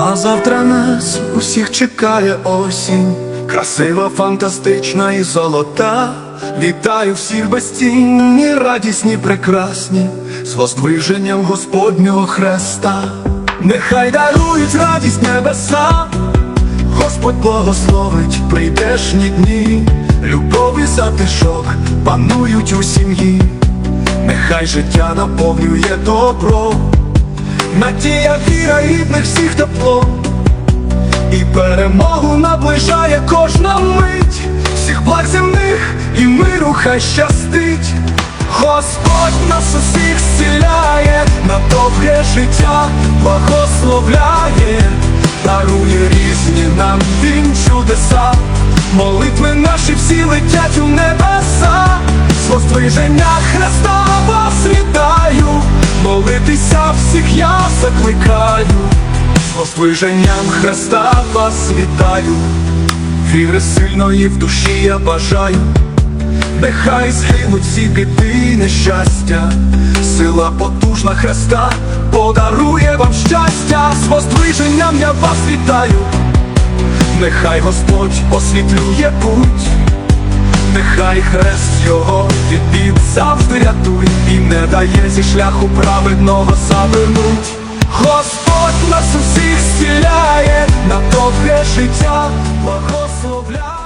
А завтра нас усіх чекає осінь, красива, фантастична і золота. Вітаю всіх безцінні, радісні, прекрасні, з воздвиженням Господнього Хреста. Нехай дарують радість небеса, Господь благословить прийдешні дні, любов і затишок панують у сім'ї, нехай життя наповнює добро. Надія віра рідних всіх тепло. І перемогу наближає кожна мить. Всіх благ земних і миру хай щастить. Господь нас усіх зціляє на добре життя благословляє, дарує різні нам він чудеса, молитви наші всі летять у небеса, з воздвиження Христа вас закликаю, воздвиженням Христа вас вітаю, віри сильної в душі я бажаю. Нехай згинуть всі біди і нещастя, сила потужна Христа подарує вам щастя, з воздвиженням я вас вітаю, нехай Господь освітлює путь, нехай хрест його від бід завжди рятує і не дає зі шляху праведного завернуть. Господь нас усіх зціляє, на добре життя благословляє.